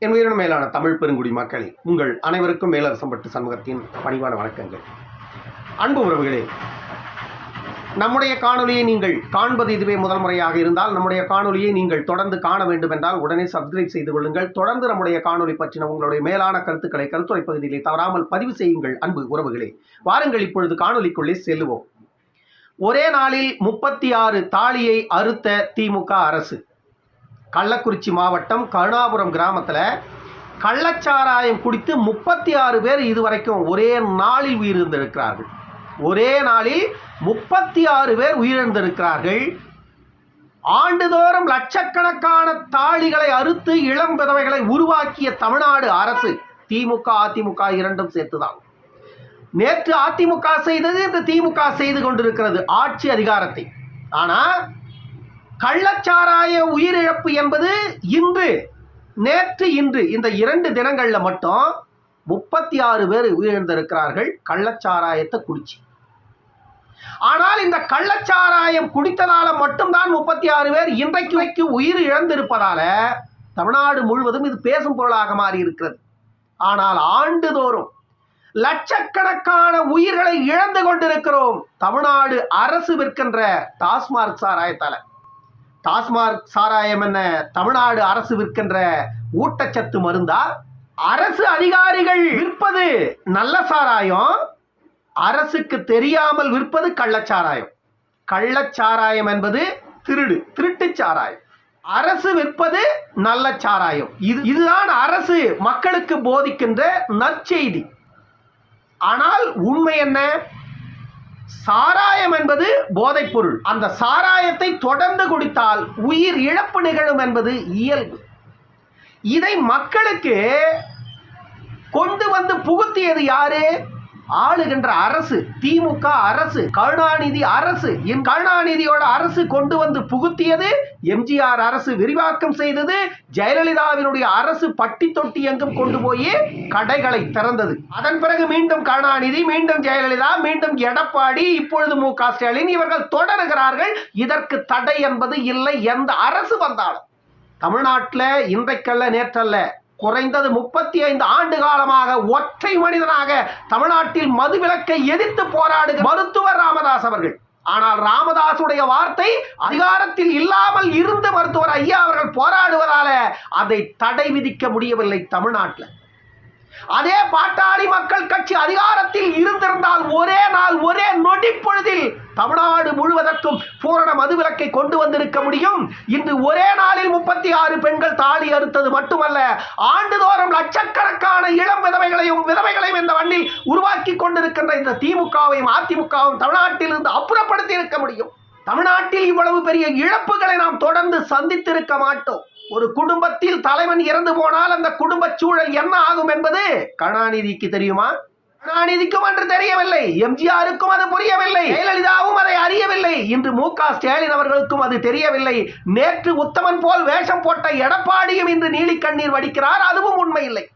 என் உயிரின மேலான தமிழ் பெருங்குடி மக்களே உங்கள் அனைவருக்கும் மேலரசம்பட்டு சமூகத்தின் பணிவான வணக்கங்கள். அன்பு உறவுகளே நம்முடைய காணொலியை நீங்கள் காண்பது இதுவே முதல் முறையாக இருந்தால் நம்முடைய காணொலியை நீங்கள் தொடர்ந்து காண வேண்டும் என்றால் உடனே சப்ஸ்கிரைப் செய்து கொள்ளுங்கள். தொடர்ந்து நம்முடைய காணொலி பற்றின உங்களுடைய மேலான கருத்துக்களை கருத்துரை பகுதியிலே தவறாமல் பதிவு செய்யுங்கள் அன்பு உறவுகளே. வாருங்கள் இப்பொழுது காணொலிக்குள்ளே செல்லுவோம். ஒரே நாளில் முப்பத்தி ஆறு தாலியை அறுத்த திமுக அரசு. கள்ளக்குறிச்சி மாவட்டம் கருணாபுரம் கிராமத்தில் கள்ளச்சாராயம் குடித்து முப்பத்தி ஆறு பேர் இதுவரைக்கும் ஒரே நாளில் உயிரிழந்திருக்கிறார்கள். ஒரே நாளில் முப்பத்தி ஆறு பேர் உயிரிழந்திருக்கிறார்கள். ஆண்டுதோறும் லட்சக்கணக்கான தாளிகளை அறுத்து இளம் விதவைகளை உருவாக்கிய தமிழ்நாடு அரசு திமுக அதிமுக இரண்டும் சேர்த்துதான். நேற்று அதிமுக செய்தது இந்த திமுக செய்து கொண்டிருக்கிறது ஆட்சி அதிகாரத்தை. ஆனால் கள்ளச்சாராய உயிரிழப்பு என்பது இன்று நேற்று இன்று இந்த இரண்டு தினங்களில் மட்டும் முப்பத்தி ஆறு பேர் உயிரிழந்திருக்கிறார்கள் கள்ளச்சாராயத்தை குடிச்சு. ஆனால் இந்த கள்ளச்சாராயம் குடித்ததால மட்டும்தான் முப்பத்தி ஆறு பேர் இன்றைக்கு வைக்கு உயிர் இழந்திருப்பதால தமிழ்நாடு முழுவதும் இது பேசும் பொருளாக மாறி இருக்கிறது. ஆனால் ஆண்டுதோறும் லட்சக்கணக்கான உயிர்களை இழந்து கொண்டிருக்கிறோம் தமிழ்நாடு அரசு விற்கின்ற டாஸ்மார்க் சாராயத்தால. டாஸ்மார்க் சாராயம் என்ன தமிழ்நாடு அரசு விற்கின்ற ஊட்டச்சத்து மருந்தா? அரசு அதிகாரிகள் விற்பது நல்ல சாராயம் அரசுக்கு தெரியாமல் விற்பது கள்ளச்சாராயம். கள்ளச்சாராயம் என்பது திருடு திருட்டு சாராயம். அரசு விற்பது நல்ல சாராயம். இது இதுதான் அரசு மக்களுக்கு போதிக்கின்ற நற்செய்தி. ஆனால் உண்மை என்ன? சாராயம் என்பது போதைப் பொருள் அந்த சாராயத்தை தொடர்ந்து குடித்தால் உயிர் இழப்பு நிகழும் என்பது இயல்பு. இதை மக்களுக்கு கொண்டு வந்து புகுத்தியது யாரு? ஆளுகின்ற அரசு திமுக அரசு கருணாநிதி அரசு என் கருணாநிதியோட அரசு கொண்டு வந்து புகுத்தியது எம்ஜிஆர் அரசு விரிவாக்கம் செய்தது ஜெயலலிதாவினுடைய அரசு பட்டி தொட்டி எங்கும் கொண்டு போய் கடைகளை திறந்தது. அதன் பிறகு மீண்டும் கருணாநிதி மீண்டும் ஜெயலலிதா மீண்டும் எடப்பாடி இப்பொழுது மு க ஸ்டாலின் இவர்கள் தொடருகிறார்கள். இதற்கு தடை என்பது இல்லை. எந்த அரசு வந்தாலும். தமிழ்நாட்டில் இன்றைக்கல்ல நேற்றல்ல குறைந்தது முப்பத்தி ஐந்து ஆண்டு காலமாக ஒற்றை மனிதனாக தமிழ்நாட்டில் மதுவிலக்கை எதிர்த்து போராடுகிற மருத்துவர் ராமதாஸ் அவர்கள். ஆனால் ராமதாசுடைய வார்த்தை அதிகாரத்தில் இல்லாமல் இருந்து மருத்துவர் ஐயா அவர்கள் போராடுவதால அதை தடை விதிக்க முடியவில்லை தமிழ்நாட்டில். அதே பாட்டாளி மக்கள் கட்சி அதிகாரத்தில் இருந்திருந்தால் ஒரே நாள் ஒரே நொடி பொழுதில் தமிழ்நாடு முழுவதற்கும் பூரண மதுவிலக்கை கொண்டு வந்திருக்க முடியும். இன்று ஒரே நாளில் முப்பத்தி ஆறு பெண்கள் தாலி அறுத்தது மட்டுமல்ல ஆண்டுதோறும் லட்சக்கணக்கான இளம் விதவைகளையும் விதவைகளையும் இந்த மண்ணில் உருவாக்கி கொண்டிருக்கின்ற இந்த திமுகவையும் அதிமுகவும் தமிழ்நாட்டில் இருந்து அப்புறப்படுத்தி இருக்க முடியும். தமிழ்நாட்டில் இவ்வளவு பெரிய இழப்புகளை நாம் தொடர்ந்து சந்தித்திருக்க மாட்டோம். ஒரு குடும்பத்தில் தலைவன் இறந்து போனால் அந்த குடும்ப சூழல் என்ன ஆகும் என்பது கருணாநிதிக்கு தெரியுமா? கருணாநிதிக்கும் அன்று தெரியவில்லை. எம்ஜிஆருக்கும் அது புரியவில்லை. ஜெயலலிதாவும் அதை அறியவில்லை. இன்று மு க ஸ்டாலின் அவர்களுக்கும் அது தெரியவில்லை. நேற்று உத்தமன் போல் வேஷம் போட்ட எடப்பாடியும் இன்று நீலிக்கண்ணீர் வடிக்கிறார். அதுவும் உண்மை இல்லை.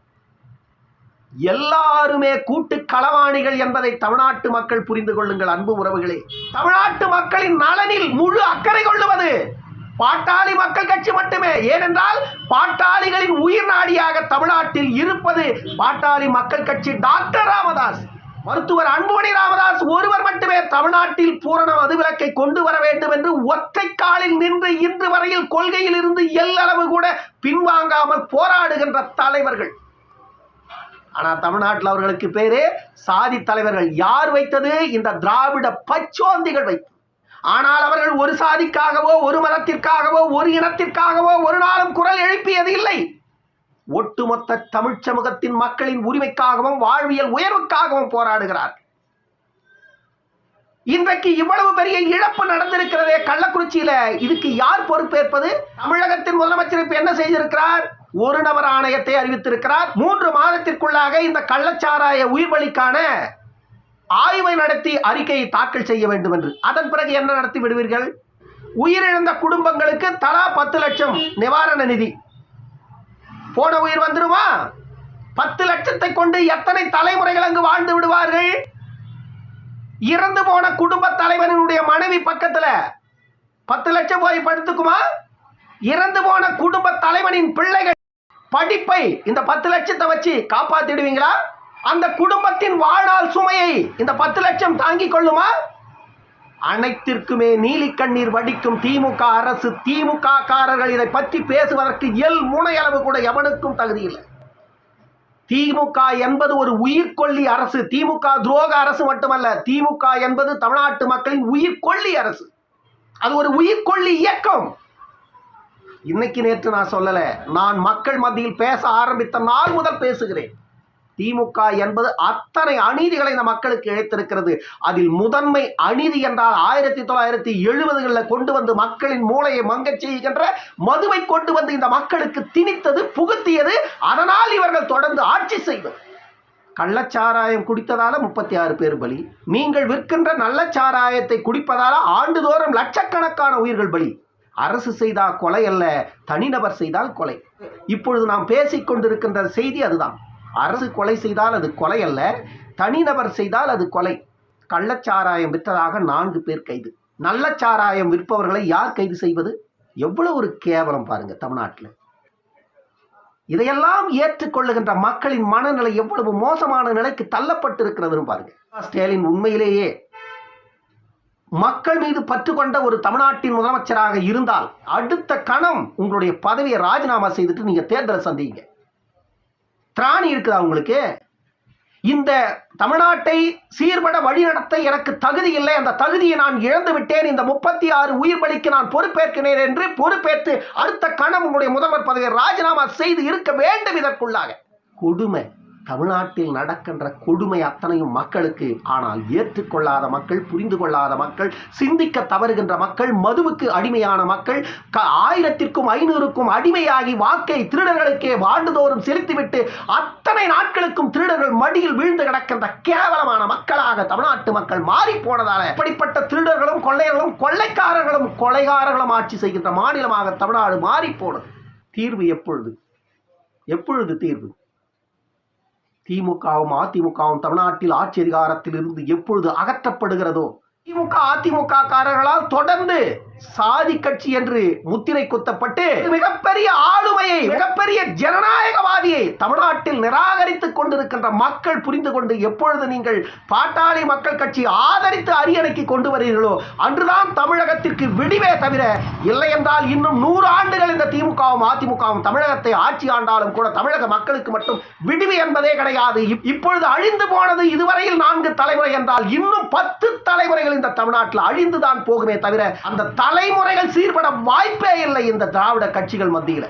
எல்லாருமே கூட்டு களவாணிகள் என்பதை தமிழ்நாட்டு மக்கள் புரிந்து கொள்ளுங்கள் அன்பு உறவுகளே. தமிழ்நாட்டு மக்களின் நலனில் முழு அக்கறை கொள்ளுவது பாட்டாளி மக்கள் கட்சி மட்டுமே. ஏனென்றால் பாட்டாளிகளின் உயிர் நாடியாக தமிழ்நாட்டில் இருப்பது பாட்டாளி மக்கள் கட்சி டாக்டர் ராமதாஸ். மருத்துவர் அன்புமணி ராமதாஸ் ஒருவர் மட்டுமே தமிழ்நாட்டில் பூரண மதுவிலக்கை கொண்டு வர வேண்டும் என்று ஒற்றை காலில் நின்று இன்று வரையில் கொள்கையில் இருந்து எல்லளவு கூட பின்வாங்காமல் போராடுகின்ற தலைவர்கள். ஆனால் தமிழ்நாட்டில் அவர்களுக்கு பேரே சாதி தலைவர்கள் யார் வைத்தது? இந்த திராவிட பச்சோந்திகள் வைத்தது. ஆனால் அவர்கள் ஒரு சாதிக்காகவோ ஒரு மதத்திற்காகவோ ஒரு இனத்திற்காகவோ ஒரு நாளும் குரல் எழுப்பியது இல்லை. ஒட்டுமொத்த தமிழ்ச் சமூகத்தின் மக்களின் உரிமைக்காகவும் வாழ்வியல் உயர்வுக்காகவும் போராடுகிறார் இன்றைக்கு இவ்வளவு பெரிய இழப்பு நடந்திருக்கிறதே கள்ளக்குறிச்சியில இதுக்கு யார் பொறுப்பேற்பது? தமிழகத்தின் முதலமைச்சர் இப்ப என்ன செய்திருக்கிறார்? ஒரு நபர் ஆணையத்தை அறிவித்திருக்கிறார். மூன்று மாதத்திற்குள்ளாக இந்த கள்ளச்சாராய உயிர்வழிக்கான ஆய்வை நடத்தி அறிக்கையை தாக்கல் செய்ய வேண்டும் என்று அதன் பிறகு என்ன நடத்தி விடுவீர்கள்? உயிரிழந்த குடும்பங்களுக்கு தலா பத்து லட்சம் நிவாரண நிதி. போன உயிர் வந்துருமா? பத்து லட்சத்தை கொண்டு எத்தனை தலைமுறைகள் அங்கு வாழ்ந்து விடுவார்கள்? இறந்து போன குடும்ப தலைவனுடைய மனைவி பக்கத்துல பத்து லட்சம் போய் படுத்துக்குமா? இறந்து போன குடும்ப தலைவனின் பிள்ளைகள் படிப்பை இந்த பத்து லட்சத்தை வச்சு காப்பாத்திடுவீங்களா? அந்த குடும்பத்தின் வாழ்நாள் சுமையை இந்த பத்து லட்சம் தாங்கிக் கொள்ளுமா? அனைத்திற்குமே நீலி கண்ணீர் வடிக்கும் திமுக அரசு திமுக காரர்கள் இதை பற்றி பேசுவதற்கு எல் முனையளவு கூட எவனுக்கும் தகுதி இல்லை. திமுக என்பது ஒரு உயிர்கொல்லி அரசு. திமுக துரோக அரசு மட்டுமல்ல திமுக என்பது தமிழ்நாட்டு மக்களின் உயிர்கொல்லி அரசு. அது ஒரு உயிர்கொல்லி இயக்கம். இன்னைக்கு நேற்று நான் சொல்லலை நான் மக்கள் மத்தியில் பேச ஆரம்பித்த நாள் முதல் பேசுகிறேன். திமுக என்பது அத்தனை அநீதிகளை இந்த மக்களுக்கு இழைத்திருக்கிறது. அதில் முதன்மை அநீதி என்றால் ஆயிரத்தி தொள்ளாயிரத்தி எழுபதுகளில் கொண்டு வந்து மக்களின் மூளையை மங்கச் செய்கின்ற மதுவை கொண்டு வந்து இந்த மக்களுக்கு திணித்தது புகுத்தியது. அதனால் இவர்கள் தொடர்ந்து ஆட்சி செய்வது கள்ளச்சாராயம் குடித்ததால முப்பத்தி ஆறு பேர் பலி. நீங்கள் விற்கின்ற நல்ல சாராயத்தை குடிப்பதால ஆண்டுதோறும் லட்சக்கணக்கான உயிர்கள் பலி. அரசு செய்தால் கொலை அல்ல தனிநபர் செய்தால் கொலை. இப்பொழுது நாம் பேசிக் கொண்டிருக்கின்ற செய்தி அதுதான். அரசு கொலை செய்தால் அது கொலை அல்ல தனிநபர் செய்தால் அது கொலை. கள்ளச்சாராயம் விற்றதாக நான்கு பேர் கைது. நல்ல சாராயம் விற்பவர்களை யார் கைது செய்வது? எவ்வளவு ஒரு கேவலம் பாருங்க தமிழ்நாட்டில். இதையெல்லாம் ஏற்றுக்கொள்ளுகின்ற மக்களின் மனநிலை எவ்வளவு மோசமான நிலைக்கு தள்ளப்பட்டிருக்கிறதுன்னு பாருங்க. ஸ்டாலின் உண்மையிலேயே மக்கள் மீது பற்றுக்கொண்ட ஒரு தமிழ்நாட்டின் முதலமைச்சராக இருந்தால் அடுத்த கணம் உங்களுடைய பதவியை ராஜினாமா செய்துட்டு நீங்க தேர்தலை சந்திங்க. திராணி இருக்குதா உங்களுக்கு? இந்த தமிழ்நாட்டை சீர்பட வழிநடத்த எனக்கு தகுதி இல்லை. அந்த தகுதியை நான் இழந்து விட்டேன். இந்த முப்பத்தி ஆறு உயிர் பலிக்கு நான் பொறுப்பேற்கிறேன் என்று பொறுப்பேற்று அடுத்த கணம் உங்களுடைய முதல்வர் பதவியை ராஜினாமா செய்து இருக்க வேண்டும் இதற்குள்ளாக. கொடுமை. தமிழ்நாட்டில் நடக்கின்ற கொடுமை அத்தனையும் மக்களுக்கு ஆனால் ஏற்றுக்கொள்ளாத மக்கள் புரிந்து கொள்ளாத மக்கள் சிந்திக்க தவறுகின்ற மக்கள் மதுவுக்கு அடிமையான மக்கள் க- ஆயிரத்திற்கும் ஐநூறுக்கும் அடிமையாகி வாக்கை திருடர்களுக்கே ஆண்டுதோறும் செலுத்திவிட்டு அத்தனை நாட்களுக்கும் திருடர்கள் மடியில் வீழ்ந்து கிடக்கின்ற கேவலமான மக்களாக தமிழ்நாட்டு மக்கள் மாறி போனதால இப்படிப்பட்ட திருடர்களும் கொள்ளையர்களும் கொள்ளைக்காரர்களும் கொலைகாரர்களும் ஆட்சி செய்கின்ற மாநிலமாக தமிழ்நாடு மாறி போனது தீர்வு எப்பொழுது? எப்பொழுது தீர்வு? திமுகவும் அதிமுகவும் தமிழ்நாட்டில் ஆட்சி அதிகாரத்தில் இருந்து எப்பொழுது அகற்றப்படுகிறதோ திமுக அதிமுக காரர்களால் தொடர்ந்து சாதி கட்சி என்று முத்திரை குத்தப்பட்டு மிகப்பெரிய ஆளுமையை மிகப்பெரிய ஜனநாயகவாதியை தமிழ்நாட்டில் நிராகரித்துக் கொண்டிருக்கின்ற மக்கள் புரிந்து கொண்டு எப்பொழுது நீங்கள் பாட்டாளி மக்கள் கட்சி ஆதரித்து அரியணைக்கு கொண்டு வருகிறீர்களோ அன்றுதான் தமிழகத்திற்கு விடிவே தவிர இல்லை என்றால் இன்னும் நூறு ஆண்டுகள் இந்த திமுகவும் அதிமுகவும் தமிழகத்தை ஆட்சி ஆண்டாலும் கூட தமிழக மக்களுக்கு மட்டும் விடுவி என்பதே கிடையாது. இப்- இப்பொழுது அழிந்து போனது இதுவரையில் நான்கு தலைமுறை என்றால் இன்னும் பத்து தலைமுறைகள் இந்த தமிழ்நாட்டில் அழிந்துதான் போகுமே தவிர அந்த தலைமுறைகள் சீர்பட வாய்ப்பே இல்லை இந்த திராவிட கட்சிகள் மத்தியில்.